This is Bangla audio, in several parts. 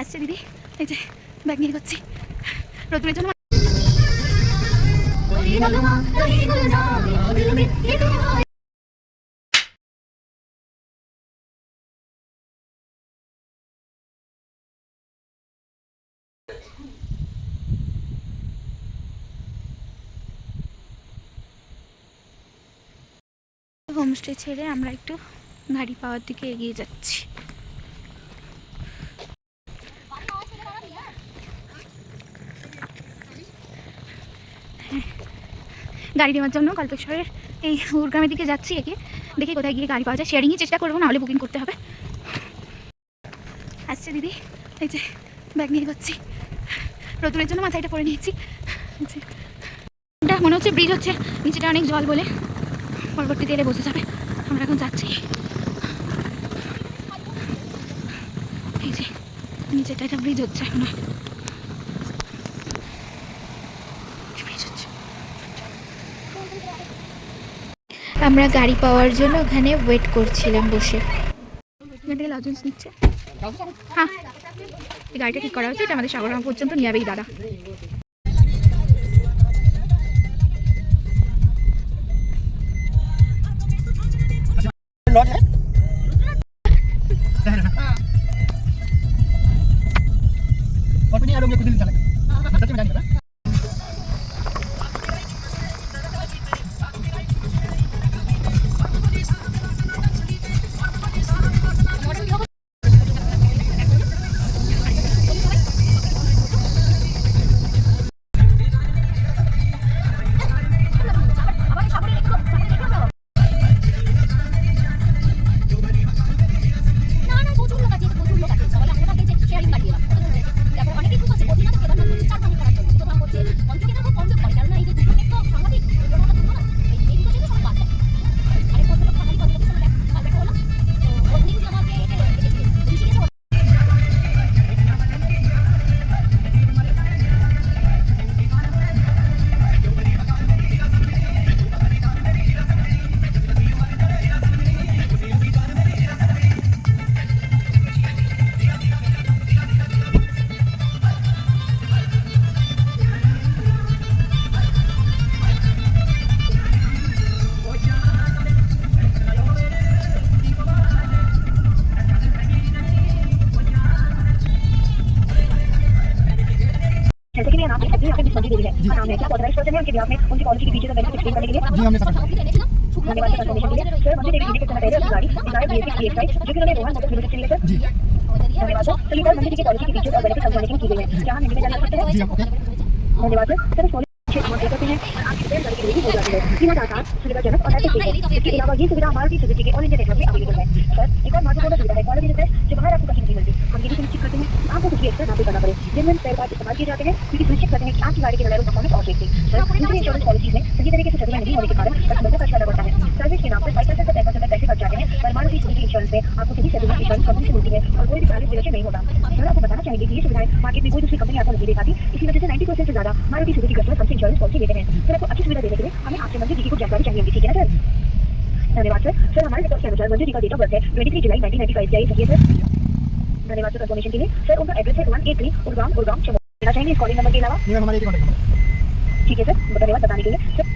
আসছে দিদি। এই যে, ব্যাগ নিয়ে করছি রোদ্রের জন্য হোমস্টে ছেড়ে আমরা একটু গাড়ি পাওয়ার দিকে এগিয়ে যাচ্ছি। গাড়ি নেওয়ার জন্য কল্পেশ্বরের এই উড়গ্রামের দিকে যাচ্ছি একে। দেখি কোথায় গিয়ে গাড়ি পাওয়া যায় শেয়ারিংই চেষ্টা করব, নাহলে বুকিং করতে হবে। আসছে দিদি, এই যে ব্যাগ নিয়ে যাচ্ছি রোদুরের জন্য মাথায়টা পরে নিয়েছি। এটা মনে হচ্ছে ব্রিজ হচ্ছে, নিচেটা অনেক জল বলে। পরবর্তীতে এলে বসে যাবে। আমরা এখন যাচ্ছি। এই যে, নিচেটা একটা ব্রিজ হচ্ছে এখন ব্রিজ হচ্ছে আমরা গাড়ি পাওয়ার জন্য ওখানে ওয়েট করছিলাম বসে এখান থেকে লজেন্স নিচ্ছে হ্যাঁ এই গাড়িটা ঠিক করা হচ্ছে এটা আমাদের সাগরগ্রাম পর্যন্ত নিয়ে যাবে এই দাদা लॉज है और भी नहीं आ रहा कुछ दिन चला जी। हमने समझा जी धन्यवाद। सर तो ये मंदिर की क्वालिटी की फीचर्स और बेनिफिट समझाने के लिए की गई है जहाँ मंदिर में जाना पड़ता है जी। ओके धन्यवाद सर सर सोलह क्षेत्र में देखते हैं आप सुविधाजनक और ऐसे इसके अलावा ये सुविधा हमारे सुजुकी के ऑल इंडिया नेटवर्क में अवेलेबल है। सर एक और महत्वपूर्ण सुविधा है क्वालिटी रिपेयर जो बाहर आपको कहीं नहीं मिलती। हम ये भी सुनिश्चित करते हैं आपको कुछ भी एक्स्ट्रा ना पे करना पड़े। जेन्युइन स्पेयर पार्ट इस्तेमाल किए जाते हैं क्योंकि सुनिश्चित करते हैं कि आपकी गाड़ी की रिलायबल परफॉर्मेंस और सेफ्टी सर दूसरी इंश्योरेंस पॉलिसीज़ में सही तरीके से नहीं होने के कारण कस्टमर को खर्च पड़ता है। सर्विस के नाम पर फाइव परसेंट से पैसे खर्च जाते हैं पर मारुति सुजुकी इंश्योरेंस में आपको सही सर्विस इंश्योरेंस कंपनी से मिलती है और कोई भी प्राइवेट डिलरशिप नहीं होता। सर आपको बताना चाहेंगे कि ये सुविधाएँ मार्केट में कोई दूसरी कंपनी आपको नहीं दे पाती इसी वजह से 90% से ज़्यादा मारुति सुजुकी कस्टमर हमसे इंश्योरेंस पॉलिसी लेते हैं। सर आपको अच्छी सुविधा देने के लिए हमें आपसे मंदिर जी की कुछ जानकारी चाहिए होगी ठीक है ना सर? धन्यवाद सर। सर हमारे रिकॉर्ड के अनुसार मंजू जी का डेट ऑफ़ बर्थ है twenty three July nineteen ninety five क्या सही है सर? धन्यवाद सर कंफर्मेशन के लिए। सर उनका एड्रेस है one eight three Urgam Urgam Chamoli देना चाहेंगे इस कॉलिंग नंबर के अलावा? हमारे ठीक है सर। धन्यवाद बताने के लिए। सर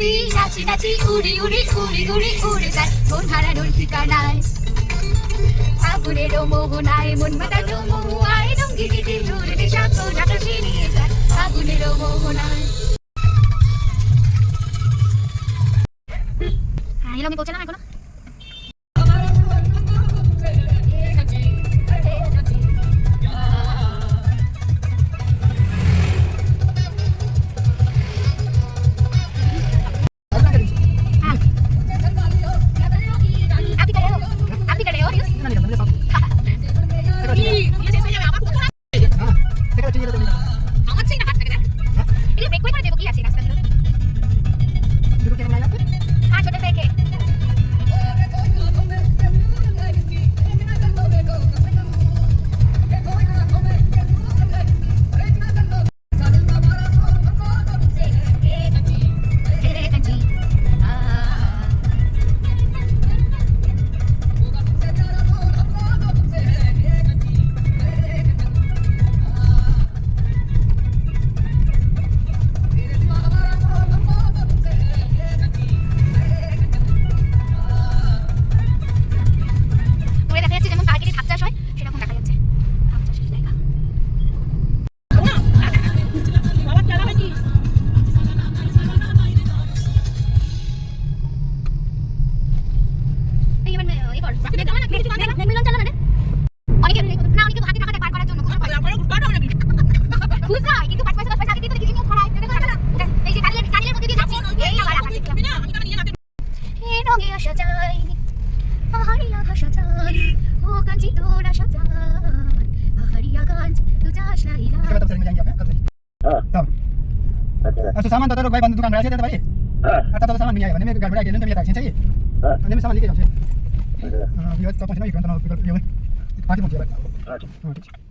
প্রজাপতি নাচি নাচি, উড়ি উড়ি উড়ি উড়ি, উড়ে যায়। মন হারানোর ঠিকানায়। আগুনেরও মোহনায় মন মাতানো মহুয়ায় রঙ্গিনীতে ঝুড়ে নেশা তো নাকাশে নিয়ে যায়। আগুনেরও মোহনায়। আমি পৌঁছালাম এখনও। अच्छा सामान बता दो भाई बंद दुकान में आ जाते भाई आता तो सामान नहीं आया मैंने गड़बड़ा के लेने तो मेरा चाहिए मैंने सामान लेके जाऊं हां ये तो पहुंचना ही करना हॉस्पिटल ये पार्टी पहुंच गया अच्छा हां ठीक है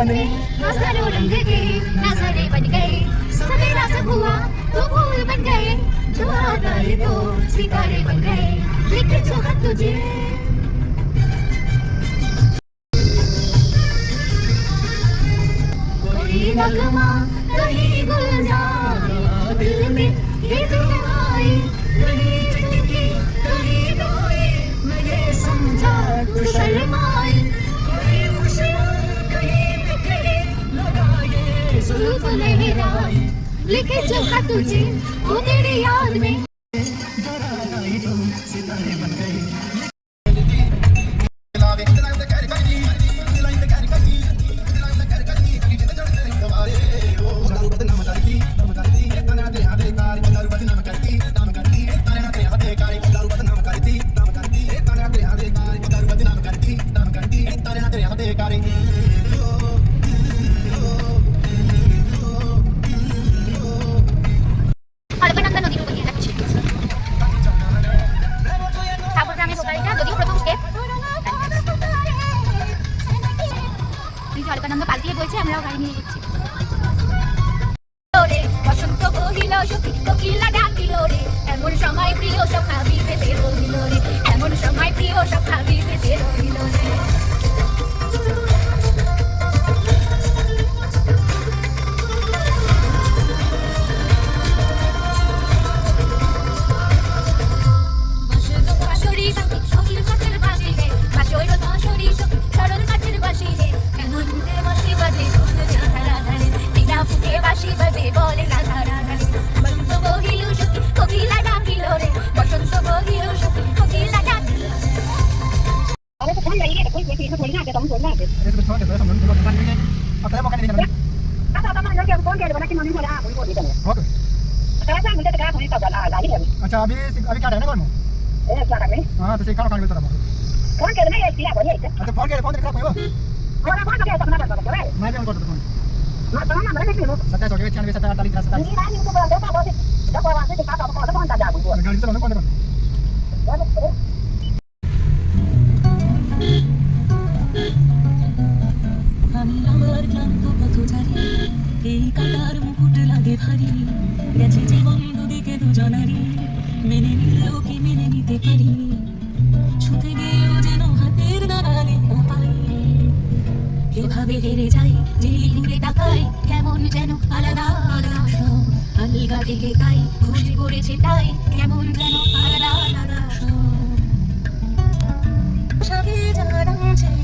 नजर उड़ गई नजरें बन गई सवेरा सब हुआ तो फूल बन गए जो आता है तो सितारे बन गए लिखे जो खत तुझे कोई नगमा कहीं गुलजार दिल में ये तू लेके चलता तुझे वो तेरी याद में Got it. mo kanina naman. Kasa tama na yung phone kaya ba nakin mo mo na, mo dito na. Okay. Kaya sa mga taga ko dito ba ala ni. Acha abi abi kada na ko mo. Eh sa kami. Ah, to sikaro kan dito mo. Phone kaya na siya ko niya. Acha phone kaya phone kaya ko. Ora phone kaya tama na ba ba. Mai phone ko to. Ma tama na mare ko. Sa tayo kaya channel sa tayo tali sa tayo. Ni na ni ko ba ba ba. Da ko ba sa tayo ko ko ko ta da ko. Galit sa ko ko. Ya ko. আমি আমার ক্লান্ত পথচারী এই কাটার মুকুট লাগে ভারী গেছে জীবন দুদিকে দুজনারই মেনে নিলেও কি মেনে নিতে পারি ছুতে গিয়েও যেন হাতের নাগালে না পাই এভাবে হেরে যাই যেই ঘুরে তাকাই কেমন যেন আলাদা আলাদা আলগা থেকে তাই খুশি পড়েছে তাই কেমন যেন আলাদা আলাদা সব যারা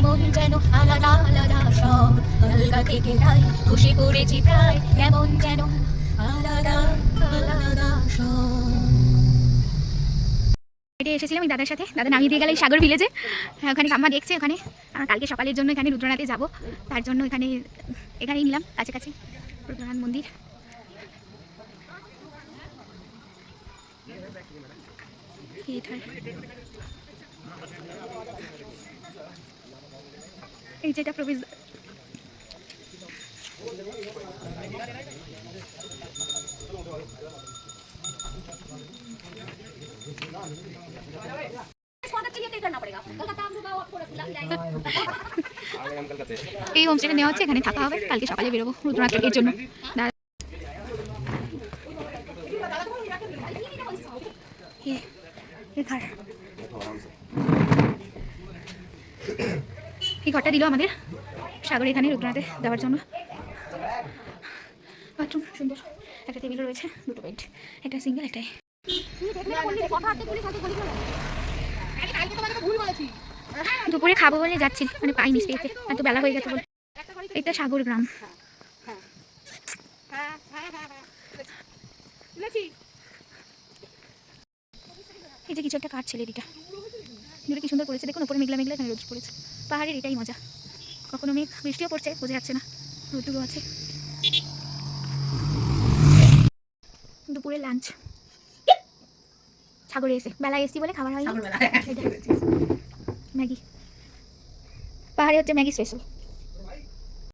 কেমন যেন আলাদা আলাদা সব। আলগা থেকে যাই খুশি পড়েছি প্রায় কেমন যেন আলাদা এসেছিলাম ওই দাদার সাথে। দাদা নামিয়ে দিয়ে গেলে সাগর ভিলেজে হ্যাঁ, ওখানে কাম্মা দেখছে ওখানে। কালকে সকালের জন্য এখানে রুদ্রনাথে যাব। তার জন্য এখানে এখানেই নিলাম কাছাকাছি রুদ্রনাথ মন্দির। এই যেটা প্রবেশ এই হোমস্টেটা নেওয়া হচ্ছে এখানে থাকা হবে। কালকে সকালে বেরোবো রুদ্রনাথ এর জন্য। ঘর। এই ঘরটা দিল আমাদের। সাগর এখানে রুদ্রনাথে যাওয়ার জন্য। বাথরুম, সুন্দর। একটা টেবিল রয়েছে, দুটো বেড, একটা সিঙ্গেল, একটাই। দুপুরে খাব বলে যাচ্ছি মানে পাইনি স্টেতে এত বেলা হয়ে গেছে বলে। এটা সাগর গ্রাম। এই যে কিছু একটা কাটছে লেডিটা। দূরে কি সুন্দর পড়েছে? দেখুন উপরে মেঘলা মেঘলা এখানে রোদ পড়েছে। পাহাড়ের এটাই মজা। কখনো মেঘ বৃষ্টিও পড়ছে বোঝা যাচ্ছে না। রোদুরও আছে। দুপুরে লাঞ্চ সাগরে এসে বেলায় এসছি বলে খাবার হয় ম্যাগি। পাহাড়ে হচ্ছে ম্যাগি স্পেশাল